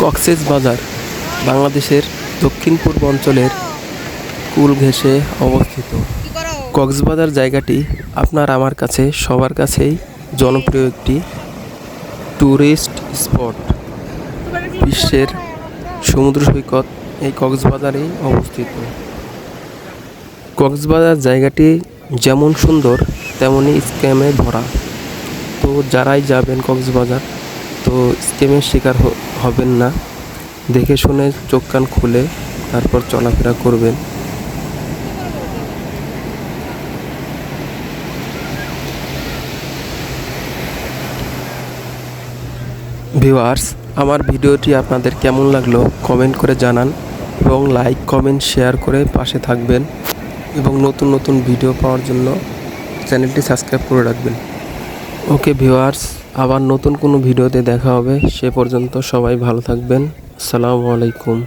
কক্সেস বাজার, বাংলাদেশের দক্ষিণ পূর্ব অঞ্চলের কুল ঘেঁষে অবস্থিত। কক্সবাজার জায়গাটি আপনার আমার কাছে, সবার কাছেই জনপ্রিয় একটি ট্যুরিস্ট স্পট। বিশ্বের সমুদ্র সৈকত এই কক্সবাজারেই অবস্থিত। কক্সবাজার জায়গাটি যেমন সুন্দর তেমনই স্ক্যামে ভরা। তো যারাই যাবেন কক্সবাজার তো স্ক্যামের শিকার হবেন না। দেখে শুনে চোখ কান খুলে তারপর চলাফেরা করবেন। ভিউয়ার্স, আমার ভিডিওটি আপনাদের কেমন লাগল কমেন্ট করে জানান এবং লাইক, কমেন্ট, শেয়ার করে পাশে থাকবেন এবং নতুন নতুন ভিডিও পাওয়ার জন্য চ্যানেলটি সাবস্ক্রাইব করে রাখবেন। Okay viewers. আবার নতুন কোনো ভিডিওতে দেখা হবে সে পর্যন্ত সবাই ভালো থাকবেন। আসসালামু আলাইকুম।